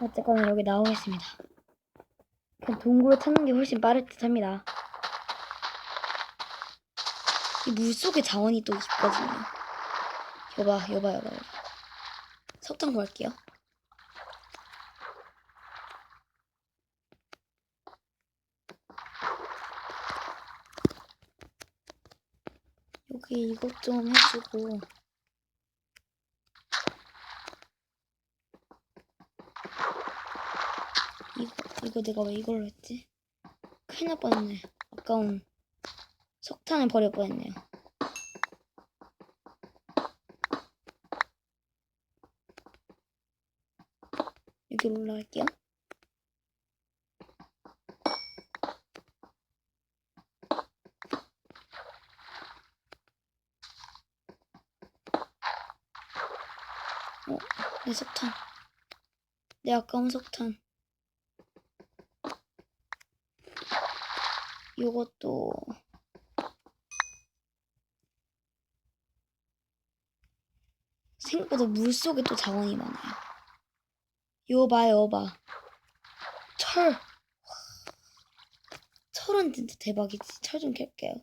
어쨌거나 여기 나오겠습니다. 그냥 동굴을 찾는 게 훨씬 빠를 듯 합니다. 이 물속에 자원이 또 있거든요. 여봐, 여봐, 여봐, 여봐. 석탄 구할게요. 여기 이것 좀 해주고. 이거, 내가 왜 이걸로 했지? 큰일 날 뻔했네. 아까운 석탄을 버릴 뻔했네요. 여기로 올라갈게요. 어, 내 석탄. 내 아까운 석탄. 요것도 생각보다 물속에 또 자원이 많아요. 요 봐, 요 봐. 철. 와. 철은 진짜 대박이지. 철 좀 캘게요.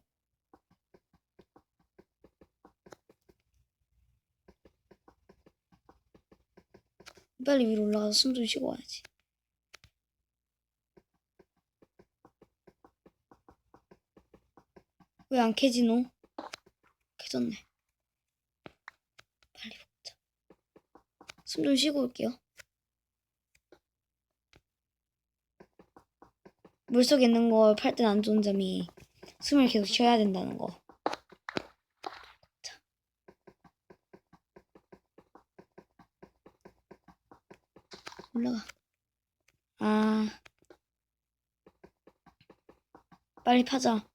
빨리 위로 올라가서 숨 좀 쉬고 와야지. 왜 안 캐지노? 캐졌네. 빨리 먹자. 숨 좀 쉬고 올게요. 물속에 있는 걸 팔 땐 안 좋은 점이 숨을 계속 쉬어야 된다는 거. 자. 올라가. 아. 빨리 파자.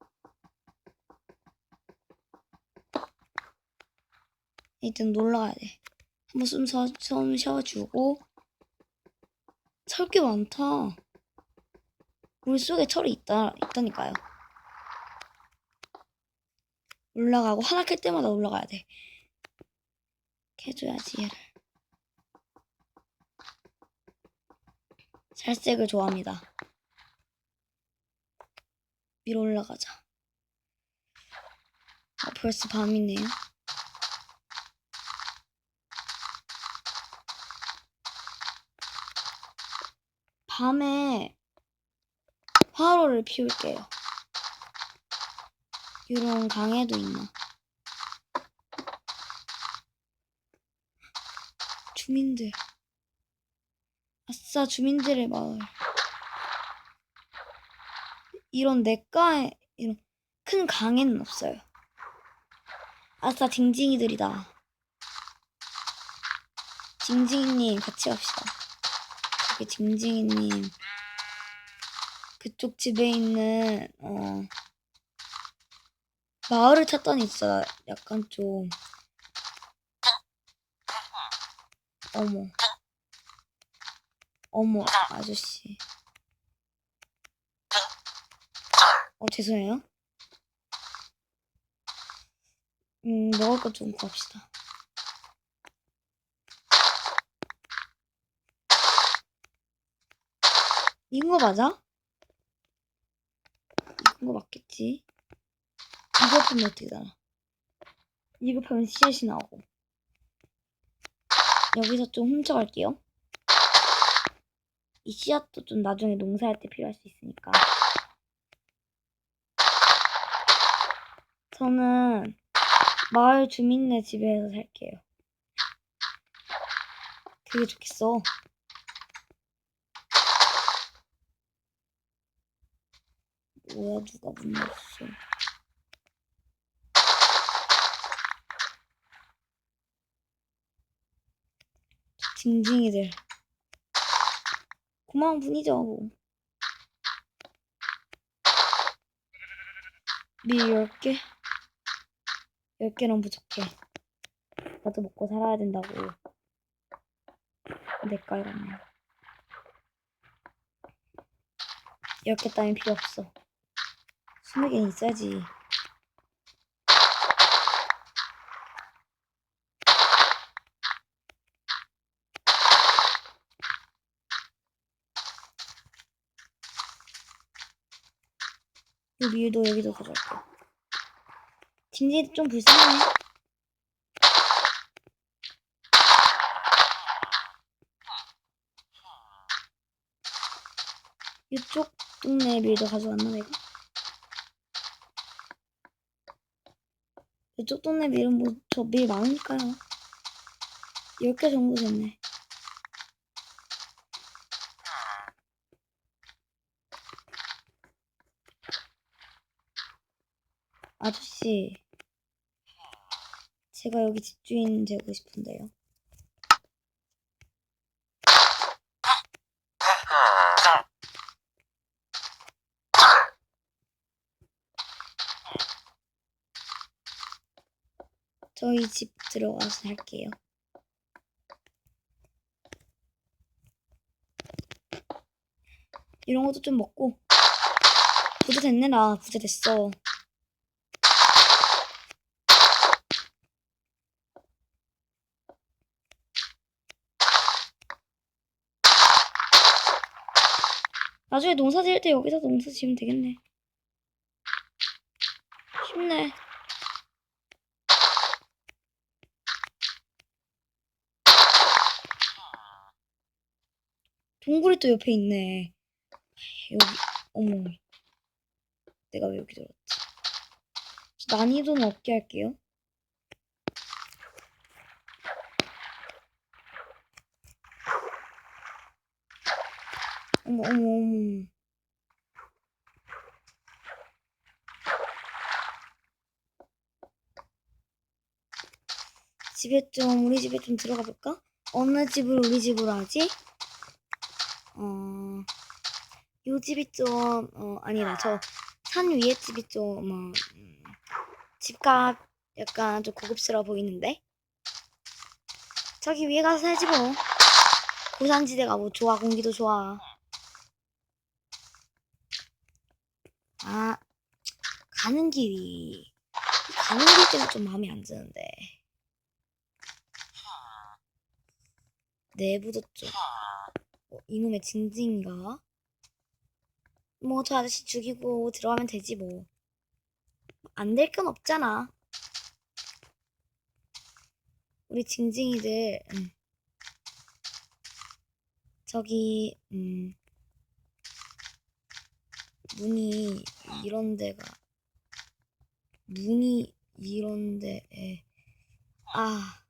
일단 놀러 가야 돼. 한번 숨, 쉬어, 숨 쉬어주고. 철 게 많다. 물 속에 철이 있다, 있다니까요. 올라가고, 하나 캘 때마다 올라가야 돼. 캐줘야지, 얘를. 살색을 좋아합니다. 위로 올라가자. 아, 벌써 밤이네요. 밤에 화로를 피울게요. 이런 강에도 있나? 주민들. 아싸, 주민들의 마을. 이런 냇가에, 이런 큰 강에는 없어요. 아싸, 징징이들이다. 징징이님, 같이 갑시다. 저기 징징이님. 그쪽 집에 있는 어 마을을 찾더니 진짜 약간 좀. 어머. 어머 아저씨. 어 죄송해요. 음 먹을 것 좀 구합시다 이거 맞아? 이거 맞겠지? 이거 파면 어떻게 되나? 이거 파면 씨앗이 나오고. 여기서 좀 훔쳐갈게요. 이 씨앗도 좀 나중에 농사할 때 필요할 수 있으니까. 저는 마을 주민네 집에서 살게요. 되게 좋겠어. 뭐야 누가 문 열었어 징징이들. 고마운 분이죠 뭐. 미 10개? 10개는 부족해. 나도 먹고 살아야 된다고. 내가 이러네 10개 따윈 필요 없어 20개는 있어야지. 여기도 여기도 가져갈게. 진지좀 불쌍해. 이쪽 동네 밀도 가져왔나 내가? 이쪽 동네 밀은 뭐 저 밀 많으니까요. 10개 정도 됐네. 아저씨, 제가 여기 집주인 되고 싶은데요. 저희 집 들어가서 살게요. 이런 것도 좀 먹고. 부자 됐네, 나. 부자 됐어. 나중에 농사 지을 때 여기서 농사 지으면 되겠네. 쉽네. 동굴이 또 옆에 있네. 여기, 어머. 내가 왜 여기 들었지? 난이도는 없게 할게요. 어머, 어머, 어머. 집에 좀, 우리 집에 좀 들어가 볼까? 어느 집을 우리 집으로 하지? 어, 요 집이 좀, 어, 아니다. 저 산 위에 집이 좀, 어, 음, 집값 약간 좀 고급스러워 보이는데? 저기 위에 가서 살지 뭐. 고산지대가 뭐 좋아, 공기도 좋아. 아, 가는 길이, 가는 길 때문에 좀 마음에 안 드는데. 내부도 좀, 어, 이놈의 징징인가? 뭐, 저 아저씨 죽이고 들어가면 되지, 뭐. 안 될 건 없잖아. 우리 징징이들, 음. 저기, 음, 문이 이런 데가, 문이 이런 데에, 아,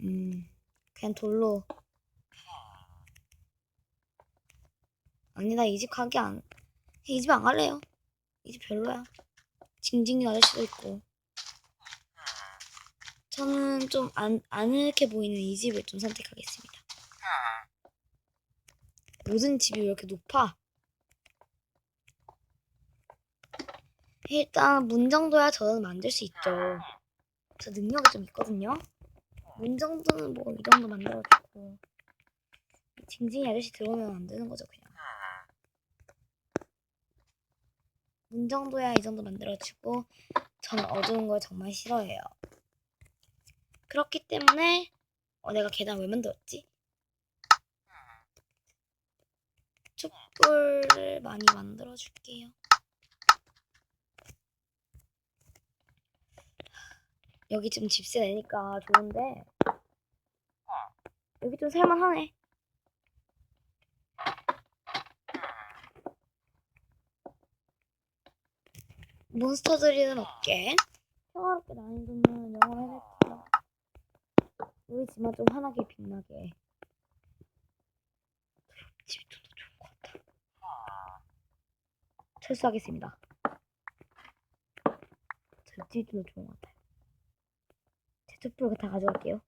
음, 그냥 돌로, 아니, 나 이 집 가기 안, 이 집 안 갈래요. 이 집 별로야. 징징이 아저씨도 있고. 저는 좀 안, 아늑해 보이는 이 집을 좀 선택하겠습니다. 모든 집이 왜 이렇게 높아? 일단 문 정도야 저는 만들 수 있죠. 저 능력이 좀 있거든요. 문 정도는 뭐 이 정도 만들어주고 징징이 아저씨 들어오면 안 되는 거죠 그냥. 문 정도야 이 정도 만들어주고 저는 어두운 걸 정말 싫어해요. 그렇기 때문에 어 내가 계단 왜 만들었지? 촛불을 많이 만들어 줄게요. 여기 좀 집세 내니까 좋은데 여기 좀 살만하네. 몬스터들이는 없게 평화롭게 난이도는 영어로 해볼게요. 우리 집만 좀 환하게 빛나게. 집이 좀 더 좋은 것 같아. 철수하겠습니다. 저 집이 좀 더 좋은 것 같아요. 제 촛불 다 가져갈게요.